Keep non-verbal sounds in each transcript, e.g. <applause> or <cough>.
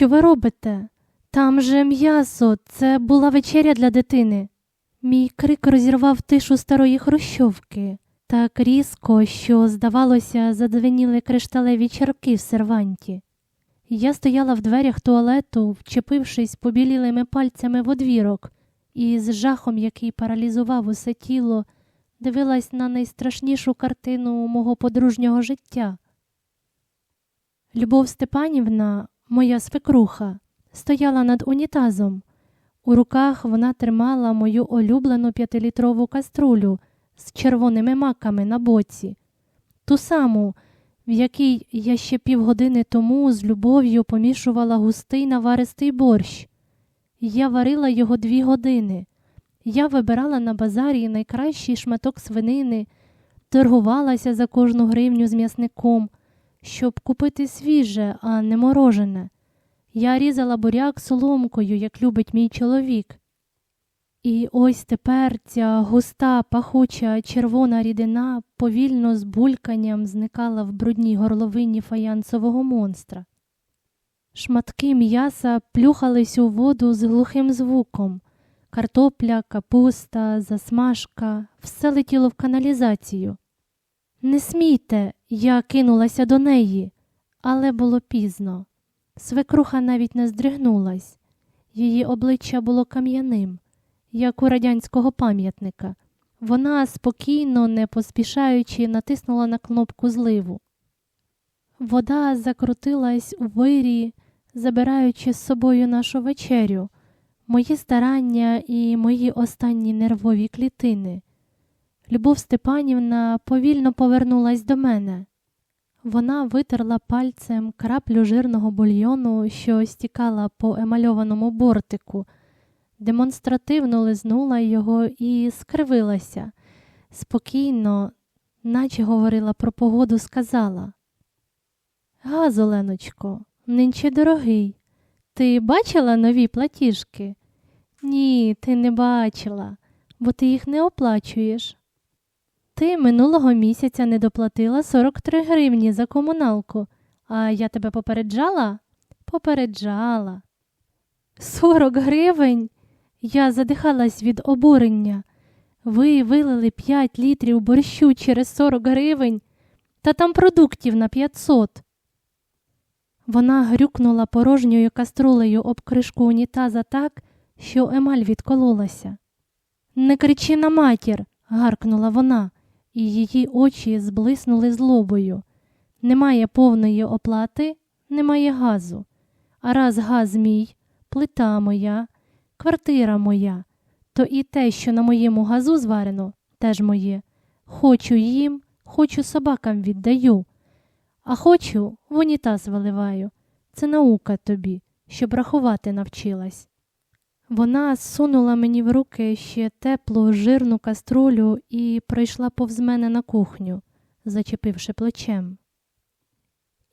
що ви робите? Там же м'ясо, це була вечеря для дитини. Мій крик розірвав тишу старої хрущовки, так різко, що, здавалося, задзвеніли кришталеві чарки в серванті. Я стояла в дверях туалету, вчепившись побілілими пальцями в одвірок, і з жахом, який паралізував усе тіло, дивилась на найстрашнішу картину мого подружнього життя. Любов Степанівна, моя свекруха, стояла над унітазом. У руках вона тримала мою улюблену п'ятилітрову каструлю з червоними маками на боці, ту саму, в якій я ще півгодини тому з любов'ю помішувала густий наваристий борщ. Я варила його дві години. Я вибирала на базарі найкращий шматок свинини, торгувалася за кожну гривню з м'ясником, щоб купити свіже, а не морожене. Я різала буряк соломкою, як любить мій чоловік. І ось тепер ця густа, пахуча червона рідина повільно з бульканням зникала в брудній горловині фаянсового монстра. Шматки м'яса плюхались у воду з глухим звуком. Картопля, капуста, засмажка, все летіло в каналізацію. Не смійте, я кинулася до неї, але було пізно. Свекруха навіть не здригнулась. Її обличчя було кам'яним, як у радянського пам'ятника. Вона спокійно, не поспішаючи, натиснула на кнопку зливу. Вода закрутилась у вирі, забираючи з собою нашу вечерю, мої старання і мої останні нервові клітини. Любов Степанівна повільно повернулась до мене. Вона витерла пальцем краплю жирного бульйону, що стікала по емальованому бортику, демонстративно лизнула його і скривилася. Спокійно, наче говорила про погоду, сказала Газ, Оленочко, нинче дорогий. Ти бачила нові платіжки? Ні, ти не бачила, бо ти їх не оплачуєш. Ти минулого місяця не доплатила 43 гривні за комуналку, а я тебе попереджала? Попереджала. 40 гривень? Я задихалась від обурення. Ви вилили 5 літрів борщу через 40 гривень, та там продуктів на 500. Вона грюкнула порожньою каструлею об кришку унітаза так, що емаль відкололася. Не кричи на матір, гаркнула вона і її очі зблиснули злобою. Немає повної оплати, немає газу. А раз газ мій, плита моя, квартира моя, то і те, що на моєму газу зварено, теж моє. Хочу їм, хочу собакам віддаю, а хочу в унітаз виливаю. Це наука тобі, щоб рахувати навчилась. Вона сунула мені в руки ще теплу жирну каструлю і пройшла повз мене на кухню, зачепивши плечем.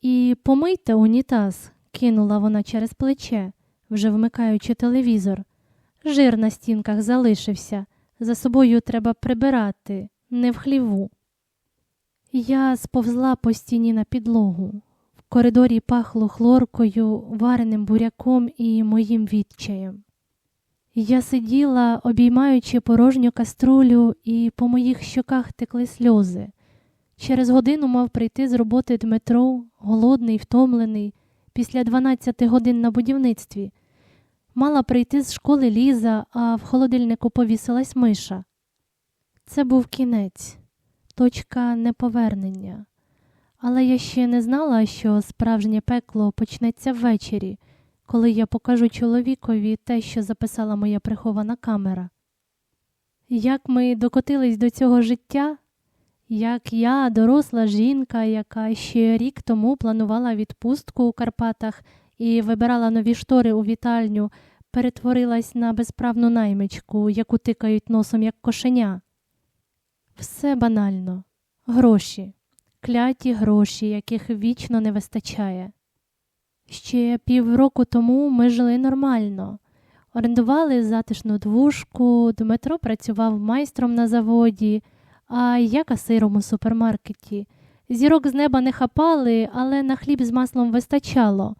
І помийте унітаз, кинула вона через плече, вже вмикаючи телевізор. Жир на стінках залишився. За собою треба прибирати, не в хліву. Я сповзла по стіні на підлогу. В коридорі пахло хлоркою, вареним буряком і моїм відчаєм. Я сиділа, обіймаючи порожню каструлю, і по моїх щоках текли сльози. Через годину мав прийти з роботи Дмитро, голодний, втомлений, після 12 годин на будівництві. Мала прийти з школи Ліза, а в холодильнику повісилась миша. Це був кінець, точка неповернення. Але я ще не знала, що справжнє пекло почнеться ввечері коли я покажу чоловікові те, що записала моя прихована камера. Як ми докотились до цього життя, як я, доросла жінка, яка ще рік тому планувала відпустку у Карпатах і вибирала нові штори у вітальню, перетворилась на безправну наймичку, яку тикають носом як кошеня. Все банально, гроші, кляті гроші, яких вічно не вистачає. Ще півроку тому ми жили нормально. Орендували затишну двушку, Дмитро працював майстром на заводі, а я касиром у супермаркеті. Зірок з неба не хапали, але на хліб з маслом вистачало.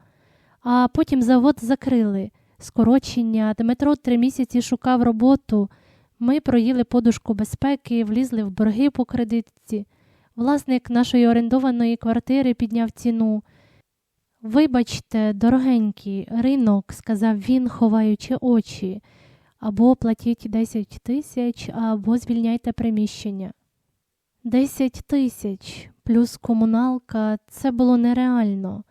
А потім завод закрили. Скорочення, Дмитро три місяці шукав роботу. Ми проїли подушку безпеки, влізли в борги по кредитці. Власник нашої орендованої квартири підняв ціну. Вибачте, дорогенький, ринок, сказав він, ховаючи очі. Або платіть 10 тисяч, або звільняйте приміщення. 10 тисяч плюс комуналка це було нереально.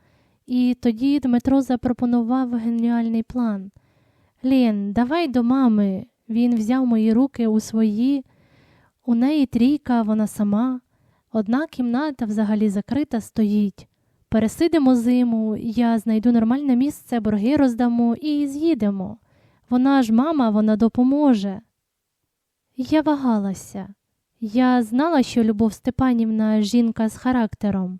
І тоді Дмитро запропонував геніальний план. Лін, давай до мами. Він взяв мої руки у свої. У неї трійка, вона сама. Одна кімната взагалі закрита стоїть. Пересидимо зиму, я знайду нормальне місце, борги роздамо і з'їдемо. Вона ж мама, вона допоможе. Я вагалася. Я знала, що Любов Степанівна жінка з характером,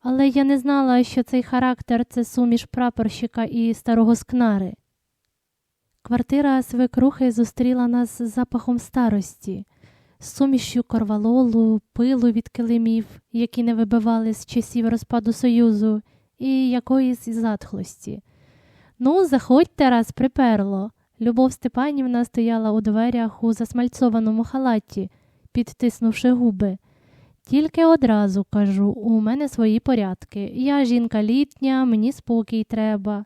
але я не знала, що цей характер це суміш прапорщика і старого скнари. Квартира свекрухи зустріла нас з запахом старості, сумішю корвалолу, пилу від килимів, які не вибивали з часів розпаду Союзу, і якоїсь затхлості. Ну, заходьте раз приперло. Любов Степанівна стояла у дверях у засмальцованому халаті, підтиснувши губи. Тільки одразу кажу, у мене свої порядки. Я жінка літня, мені спокій треба.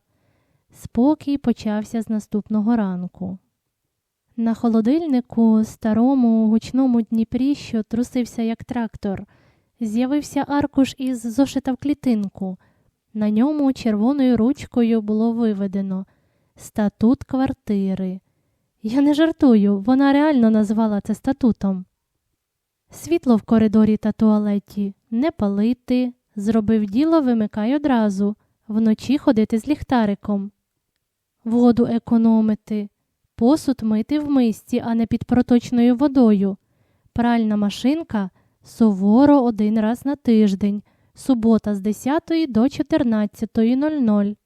Спокій почався з наступного ранку. На холодильнику, старому гучному Дніпрі, що трусився як трактор, з'явився аркуш із зошита в клітинку. На ньому червоною ручкою було виведено статут квартири. Я не жартую, вона реально назвала це статутом. Світло в коридорі та туалеті не палити, зробив діло, вимикай одразу, вночі ходити з ліхтариком, воду економити, посуд мити в мисці, а не під проточною водою, пральна машинка суворо один раз на тиждень, субота з 10 до 14.00.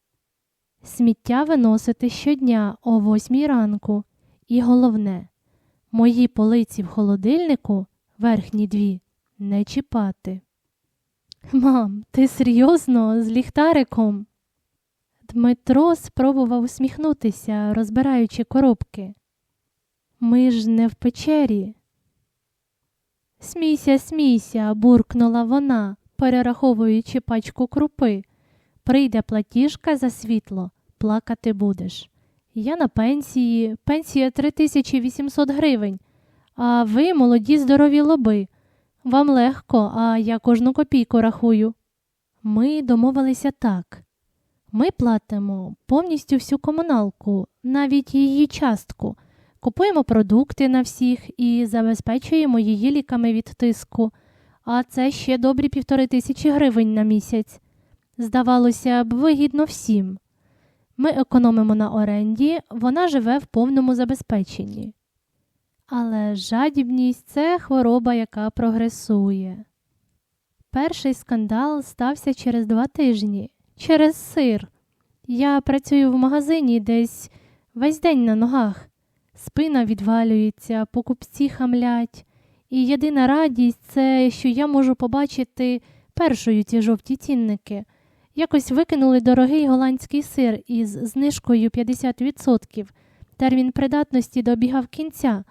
Сміття виносити щодня о 8 ранку. І головне, мої полиці в холодильнику, верхні дві, не чіпати. Мам, ти серйозно з ліхтариком? Дмитро спробував усміхнутися, розбираючи коробки. Ми ж не в печері. Смійся, смійся, буркнула вона, перераховуючи пачку крупи. Прийде платіжка за світло, плакати будеш. Я на пенсії, пенсія 3800 гривень, а ви молоді здорові лоби. Вам легко, а я кожну копійку рахую. Ми домовилися так. Ми платимо повністю всю комуналку, навіть її частку, купуємо продукти на всіх і забезпечуємо її ліками від тиску, а це ще добрі півтори тисячі гривень на місяць. Здавалося б, вигідно всім. Ми економимо на оренді, вона живе в повному забезпеченні. Але жадібність це хвороба, яка прогресує. Перший скандал стався через два тижні, через сир. Я працюю в магазині десь весь день на ногах. Спина відвалюється, покупці хамлять, і єдина радість це, що я можу побачити першою ці жовті цінники. Якось викинули дорогий голландський сир із знижкою 50%. Термін придатності добігав кінця,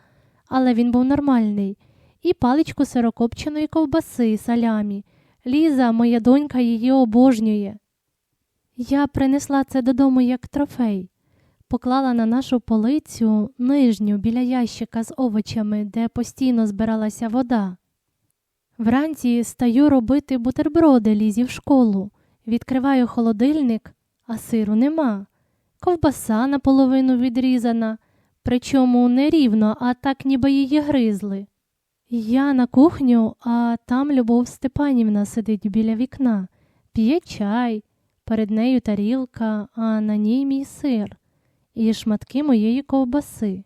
але він був нормальний. І паличку сирокопченої ковбаси, салямі. Ліза, моя донька, її обожнює. Я принесла це додому як трофей, поклала на нашу полицю нижню біля ящика з овочами, де постійно збиралася вода. Вранці стаю робити бутерброди лізі в школу. Відкриваю холодильник, а сиру нема. Ковбаса наполовину відрізана, причому не рівно, а так ніби її гризли. Я на кухню, а там Любов Степанівна сидить біля вікна, п'є чай, перед нею тарілка, а на ній мій сир і шматки моєї ковбаси.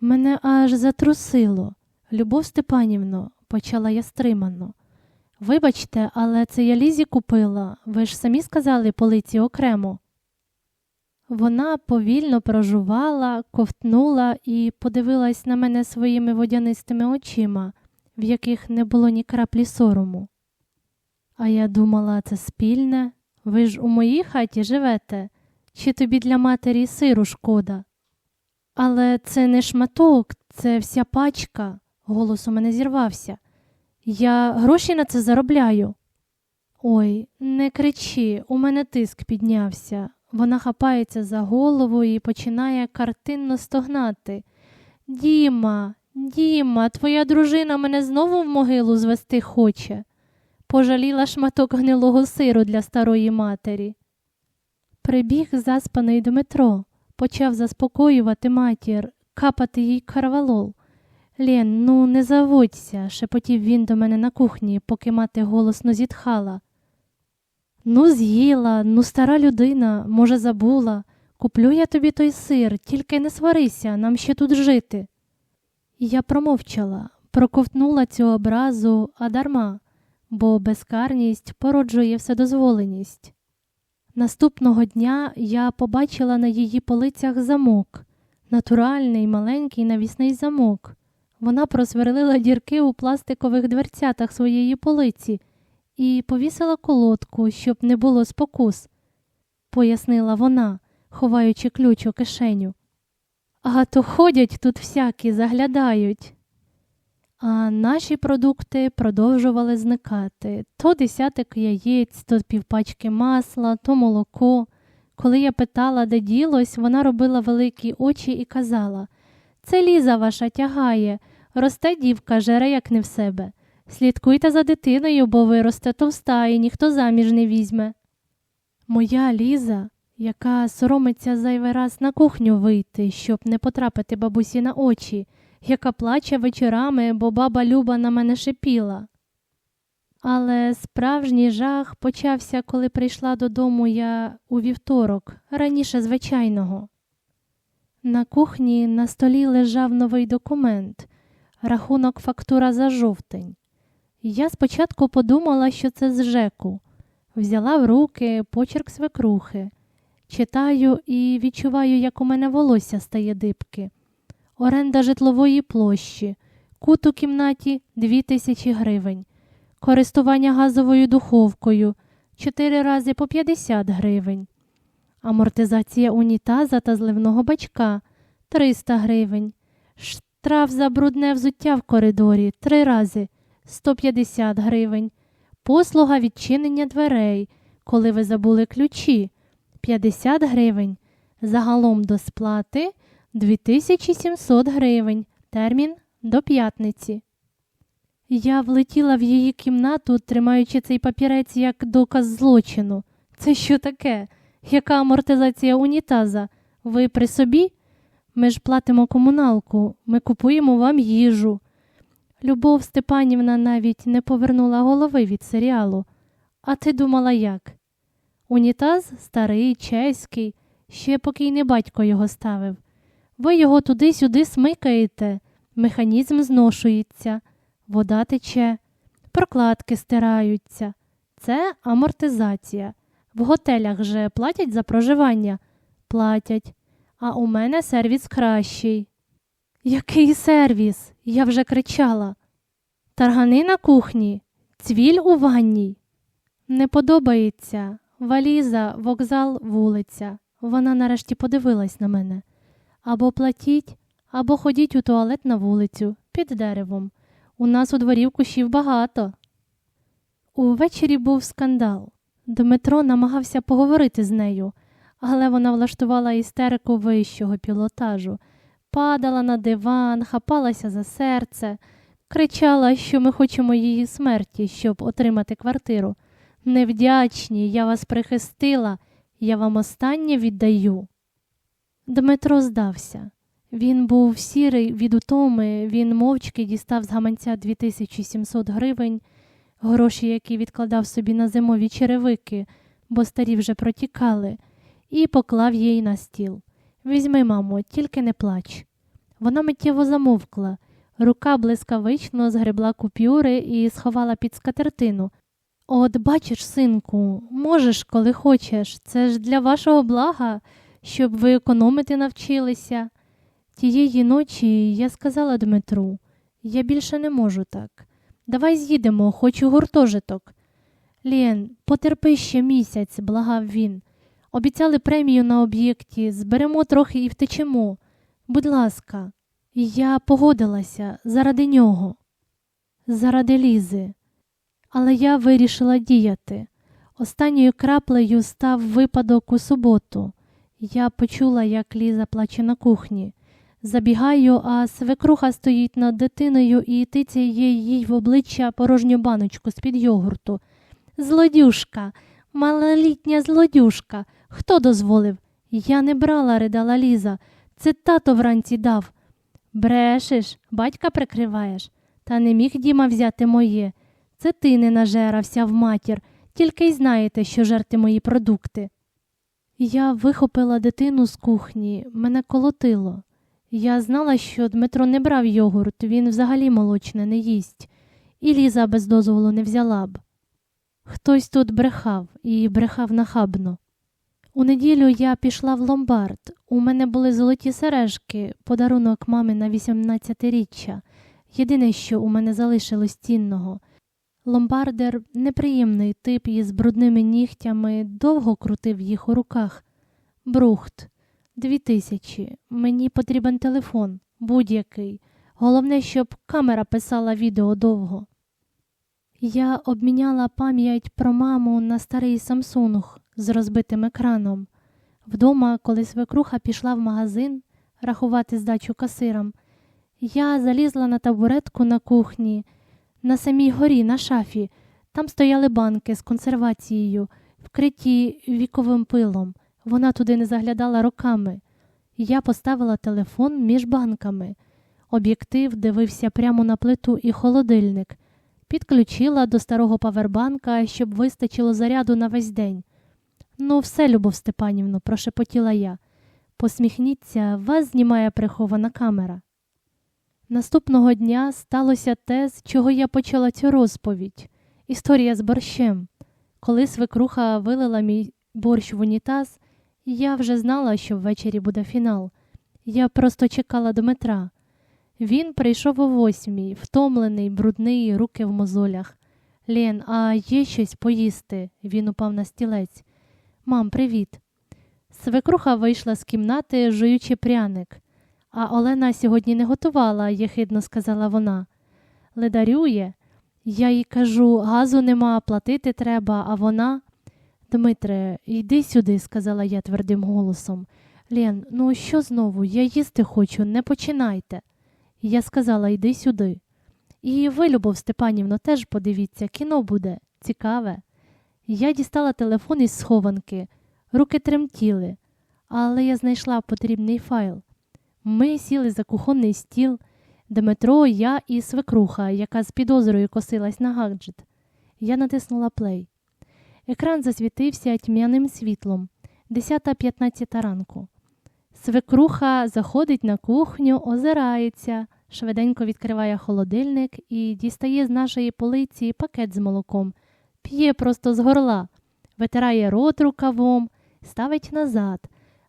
Мене аж затрусило. Любов Степанівно, почала я стримано. Вибачте, але це я лізі купила. Ви ж самі сказали полиці окремо. Вона повільно прожувала, ковтнула і подивилась на мене своїми водянистими очима, в яких не було ні краплі сорому. А я думала, це спільне, ви ж у моїй хаті живете, чи тобі для матері сиру шкода? Але це не шматок, це вся пачка, голос у мене зірвався. Я гроші на це заробляю. Ой, не кричи, у мене тиск піднявся. Вона хапається за голову і починає картинно стогнати. Діма, Діма, твоя дружина мене знову в могилу звести хоче. Пожаліла шматок гнилого сиру для старої матері. Прибіг заспаний Дмитро, почав заспокоювати матір, капати їй карвалол. Лєн, ну не заводься, шепотів він до мене на кухні, поки мати голосно зітхала. Ну, з'їла, ну, стара людина, може, забула. Куплю я тобі той сир, тільки не сварися, нам ще тут жити. Я промовчала, проковтнула цю образу, а дарма, бо безкарність породжує вседозволеність. Наступного дня я побачила на її полицях замок, натуральний маленький навісний замок. Вона просверлила дірки у пластикових дверцятах своєї полиці і повісила колодку, щоб не було спокус, пояснила вона, ховаючи ключ у кишеню. А то ходять тут всякі, заглядають. А наші продукти продовжували зникати то десяток яєць, то півпачки масла, то молоко. Коли я питала, де ділось, вона робила великі очі і казала Це ліза ваша тягає, росте дівка, жере, як не в себе. Слідкуйте за дитиною, бо виросте товста і ніхто заміж не візьме. Моя Ліза, яка соромиться зайвий раз на кухню вийти, щоб не потрапити бабусі на очі, яка плаче вечорами, бо баба Люба на мене шипіла. Але справжній жах почався, коли прийшла додому я у вівторок, раніше звичайного. На кухні на столі лежав новий документ, рахунок фактура за жовтень. Я спочатку подумала, що це з ЖЕКу. Взяла в руки почерк свекрухи. Читаю і відчуваю, як у мене волосся стає дибки. Оренда житлової площі, кут у кімнаті 2000 гривень, користування газовою духовкою 4 рази по 50 гривень, амортизація унітаза та зливного бачка 300 гривень, штраф за брудне взуття в коридорі 3 рази 150 гривень, послуга відчинення дверей, коли ви забули ключі 50 гривень. Загалом до сплати 2700 гривень. Термін до п'ятниці. Я влетіла в її кімнату, тримаючи цей папірець як доказ злочину. Це що таке? Яка амортизація унітаза? Ви при собі? Ми ж платимо комуналку, ми купуємо вам їжу. Любов Степанівна навіть не повернула голови від серіалу. А ти думала як? Унітаз старий, чеський, ще покійний батько його ставив. Ви його туди-сюди смикаєте, механізм зношується, вода тече, прокладки стираються. Це амортизація. В готелях же платять за проживання? Платять. А у мене сервіс кращий. Який сервіс? Я вже кричала. Таргани на кухні, цвіль у ванній. Не подобається. Валіза, вокзал, вулиця. Вона нарешті подивилась на мене. Або платіть, або ходіть у туалет на вулицю під деревом. У нас у дворі кущів багато. Увечері був скандал. Дмитро намагався поговорити з нею, але вона влаштувала істерику вищого пілотажу, падала на диван, хапалася за серце, кричала, що ми хочемо її смерті, щоб отримати квартиру. Невдячні, я вас прихистила, я вам останнє віддаю. Дмитро здався. Він був сірий від утоми, він мовчки дістав з гаманця 2700 гривень, гроші, які відкладав собі на зимові черевики, бо старі вже протікали, і поклав їй на стіл. Візьми, мамо, тільки не плач. Вона миттєво замовкла. Рука блискавично згребла купюри і сховала під скатертину. От бачиш, синку, можеш, коли хочеш, це ж для вашого блага, щоб ви економити навчилися. Тієї ночі я сказала Дмитру, я більше не можу так. Давай з'їдемо, хочу гуртожиток. Лєн, потерпи ще місяць, благав він. Обіцяли премію на об'єкті, зберемо трохи і втечемо. Будь ласка, я погодилася заради нього, заради Лізи. Але я вирішила діяти. Останньою краплею став випадок у суботу. Я почула, як Ліза плаче на кухні. Забігаю, а свекруха стоїть над дитиною і тицяє їй в обличчя порожню баночку з-під йогурту. Злодюшка, малолітня злодюшка. Хто дозволив? Я не брала, ридала Ліза. Це тато вранці дав. Брешеш, батька прикриваєш. Та не міг Діма взяти моє. Це ти не нажерався в матір, тільки й знаєте, що жерти мої продукти. Я вихопила дитину з кухні, мене колотило. Я знала, що Дмитро не брав йогурт, він взагалі молочне не їсть, і Ліза без дозволу не взяла б. Хтось тут брехав і брехав нахабно. У неділю я пішла в ломбард. У мене були золоті сережки, подарунок мами на 18-річчя. Єдине, що у мене залишилось цінного. Ломбардер неприємний тип із брудними нігтями, довго крутив їх у руках. Брухт, дві тисячі. Мені потрібен телефон, будь-який. Головне, щоб камера писала відео довго. Я обміняла пам'ять про маму на старий Самсунг з розбитим екраном. Вдома, коли свекруха пішла в магазин рахувати здачу касирам, я залізла на табуретку на кухні, на самій горі, на шафі. Там стояли банки з консервацією, вкриті віковим пилом. Вона туди не заглядала роками. Я поставила телефон між банками. Об'єктив дивився прямо на плиту і холодильник. Підключила до старого павербанка, щоб вистачило заряду на весь день. Ну, все, Любов Степанівно, прошепотіла я. Посміхніться, вас знімає прихована камера. Наступного дня сталося те, з чого я почала цю розповідь. Історія з борщем. Коли свекруха вилила мій борщ в унітаз, я вже знала, що ввечері буде фінал. Я просто чекала Дмитра. Він прийшов о восьмій, втомлений, брудний, руки в мозолях. Лєн, а є щось поїсти? Він упав на стілець. Мам, привіт. Свекруха вийшла з кімнати, жуючи пряник. А Олена сьогодні не готувала, єхидно сказала вона. Ледарює. Я їй кажу, газу нема, платити треба, а вона. Дмитре, йди сюди, сказала я твердим голосом. Лєн, ну що знову? Я їсти хочу, не починайте. Я сказала, йди сюди. І ви, Любов Степанівно, теж подивіться, кіно буде цікаве. Я дістала телефон із схованки, руки тремтіли, але я знайшла потрібний файл. Ми сіли за кухонний стіл, Дмитро, я і свекруха, яка з підозрою косилась на гаджет. Я натиснула плей. Екран засвітився тьмяним світлом 10.15 ранку. Свекруха заходить на кухню, озирається, швиденько відкриває холодильник і дістає з нашої полиці пакет з молоком, п'є просто з горла, витирає рот рукавом, ставить назад,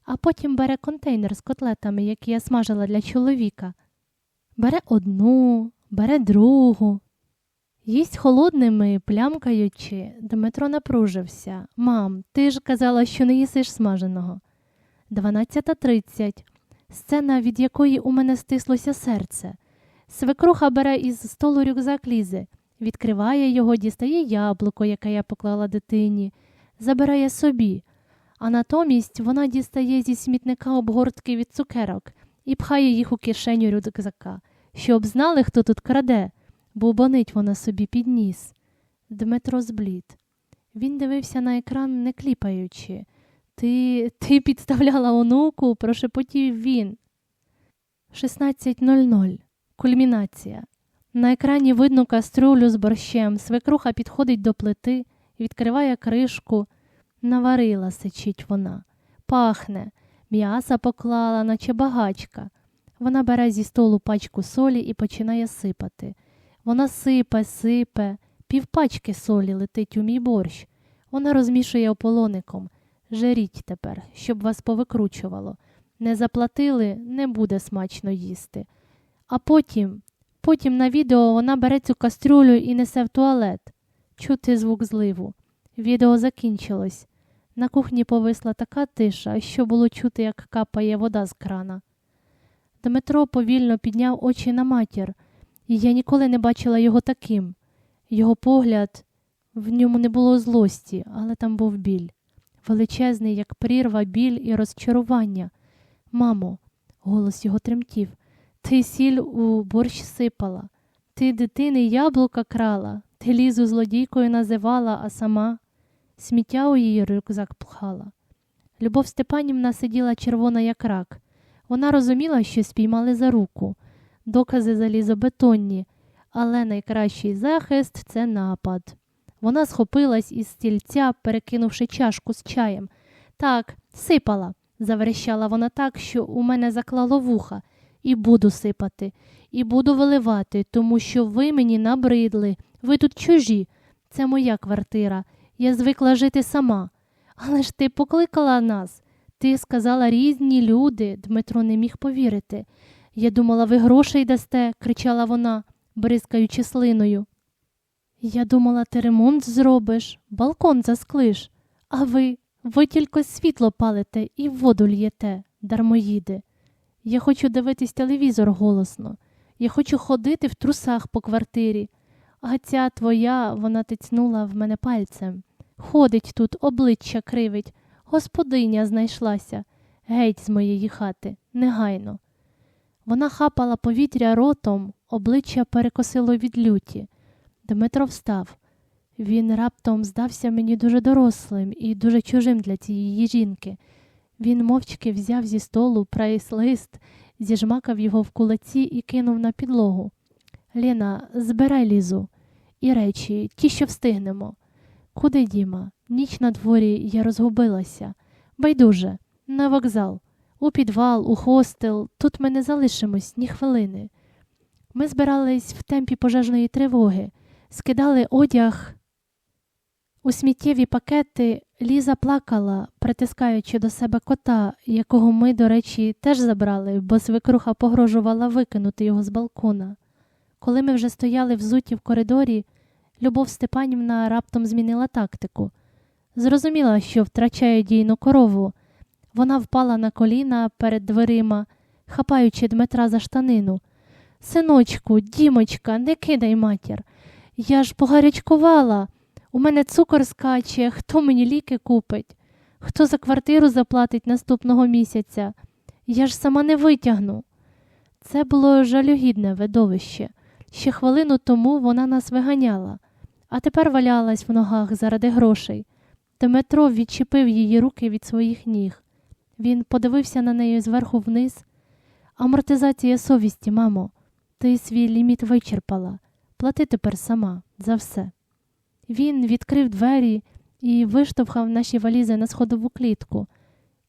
а потім бере контейнер з котлетами, які я смажила для чоловіка. Бере одну, бере другу. Їсть холодними, плямкаючи, Дмитро напружився. Мам, ти ж казала, що не їсиш смаженого. 12.30. Сцена, від якої у мене стислося серце. Свекруха бере із столу рюкзак лізи, відкриває його, дістає яблуко, яке я поклала дитині, забирає собі. А натомість вона дістає зі смітника обгортки від цукерок і пхає їх у кишеню рюкзака, щоб знали, хто тут краде, бубонить вона собі під ніс. Дмитро зблід. Він дивився на екран, не кліпаючи. Ти ти підставляла онуку, прошепотів він. 16.00. Кульмінація. На екрані видно каструлю з борщем. Свекруха підходить до плити, відкриває кришку. Наварила, сичить вона. Пахне. М'яса поклала, наче багачка. Вона бере зі столу пачку солі і починає сипати. Вона сипе, сипе, півпачки солі летить у мій борщ. Вона розмішує ополоником. Жеріть тепер, щоб вас повикручувало. Не заплатили, не буде смачно їсти. А потім, потім на відео вона бере цю кастрюлю і несе в туалет. Чути звук зливу. Відео закінчилось. На кухні повисла така тиша, що було чути, як капає вода з крана. Дмитро повільно підняв очі на матір, і я ніколи не бачила його таким. Його погляд, в ньому не було злості, але там був біль. Величезний, як прірва, біль і розчарування. Мамо, голос його тремтів, ти сіль у борщ сипала, ти дитини яблука крала, ти лізу злодійкою називала, а сама сміття у її рюкзак пхала. Любов Степанівна сиділа червона, як рак. Вона розуміла, що спіймали за руку, докази залізобетонні, але найкращий захист це напад. Вона схопилась із стільця, перекинувши чашку з чаєм. Так, сипала, заверещала вона так, що у мене заклало вуха. І буду сипати, і буду виливати, тому що ви мені набридли. Ви тут чужі. Це моя квартира. Я звикла жити сама. Але ж ти покликала нас. Ти сказала різні люди, Дмитро не міг повірити. Я думала, ви грошей дасте, кричала вона, бризкаючи слиною. Я думала, ти ремонт зробиш, балкон засклиш, а ви, ви тільки світло палите і воду л'єте, дармоїди. Я хочу дивитись телевізор голосно. Я хочу ходити в трусах по квартирі. А ця твоя, вона тицнула в мене пальцем. Ходить тут, обличчя кривить. Господиня знайшлася. Геть з моєї хати, негайно. Вона хапала повітря ротом, обличчя перекосило від люті. Дмитро встав. Він раптом здався мені дуже дорослим і дуже чужим для цієї жінки. Він мовчки взяв зі столу прайс-лист, зіжмакав його в кулаці і кинув на підлогу. Ліна, збирай лізу і речі, ті, що встигнемо. Куди, Діма? Ніч на дворі я розгубилася. Байдуже, на вокзал, у підвал, у хостел, тут ми не залишимось ні хвилини. Ми збирались в темпі пожежної тривоги, скидали одяг у сміттєві пакети. Ліза плакала, притискаючи до себе кота, якого ми, до речі, теж забрали, бо свекруха погрожувала викинути його з балкона. Коли ми вже стояли взуті в коридорі, Любов Степанівна раптом змінила тактику. Зрозуміла, що втрачає дійну корову. Вона впала на коліна перед дверима, хапаючи Дмитра за штанину. Синочку, дімочка, не кидай матір. Я ж погарячкувала. У мене цукор скаче, хто мені ліки купить, хто за квартиру заплатить наступного місяця. Я ж сама не витягну. Це було жалюгідне видовище. Ще хвилину тому вона нас виганяла, а тепер валялась в ногах заради грошей. Дмитро відчепив її руки від своїх ніг. Він подивився на неї зверху вниз. Амортизація совісті, мамо, ти свій ліміт вичерпала. Плати тепер сама за все. Він відкрив двері і виштовхав наші валізи на сходову клітку.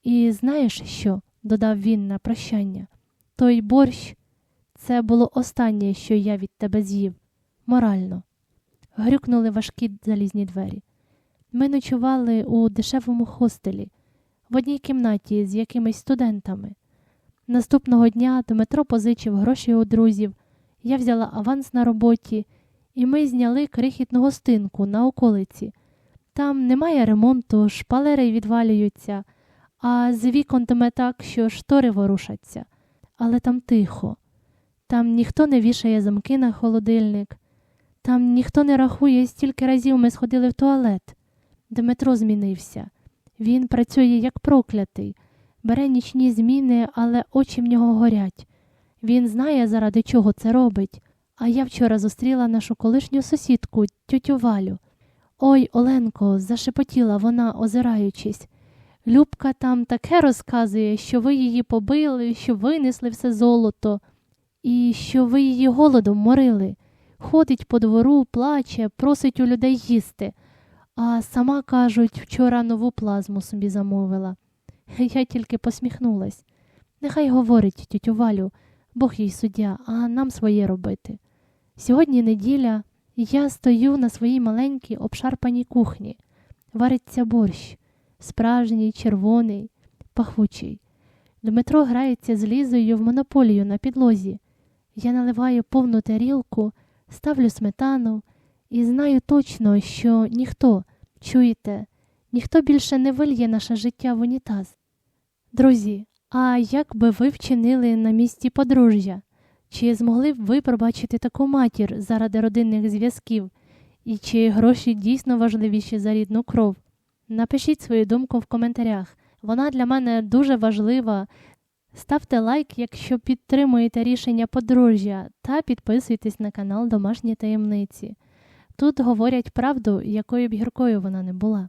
І знаєш що? додав він на прощання. Той борщ це було останнє, що я від тебе з'їв. Морально. Грюкнули важкі залізні двері. Ми ночували у дешевому хостелі, в одній кімнаті з якимись студентами. Наступного дня Дмитро позичив гроші у друзів, я взяла аванс на роботі, і ми зняли крихітну гостинку на околиці. Там немає ремонту, шпалери відвалюються, а з вікон тиме так, що штори ворушаться. Але там тихо. Там ніхто не вішає замки на холодильник, там ніхто не рахує, стільки разів ми сходили в туалет. Дмитро змінився. Він працює як проклятий, бере нічні зміни, але очі в нього горять. Він знає, заради чого це робить. А я вчора зустріла нашу колишню сусідку, тютю Валю. Ой, Оленко, зашепотіла вона, озираючись. Любка там таке розказує, що ви її побили, що винесли все золото, і що ви її голодом морили. Ходить по двору, плаче, просить у людей їсти. А сама, кажуть, вчора нову плазму собі замовила. <laughs> Я тільки посміхнулась. Нехай говорить тютю Валю, Бог їй суддя, а нам своє робити. Сьогодні неділя, я стою на своїй маленькій обшарпаній кухні. Вариться борщ, справжній, червоний, пахучий. Дмитро грається з лізою в монополію на підлозі. Я наливаю повну тарілку, ставлю сметану і знаю точно, що ніхто, Чуєте, ніхто більше не вильє наше життя в унітаз. Друзі, а як би ви вчинили на місці подружжя? Чи змогли б ви пробачити таку матір заради родинних зв'язків? І чи гроші дійсно важливіші за рідну кров? Напишіть свою думку в коментарях. Вона для мене дуже важлива. Ставте лайк, якщо підтримуєте рішення подружжя, та підписуйтесь на канал Домашні таємниці. Тут говорять правду, якою б гіркою вона не була.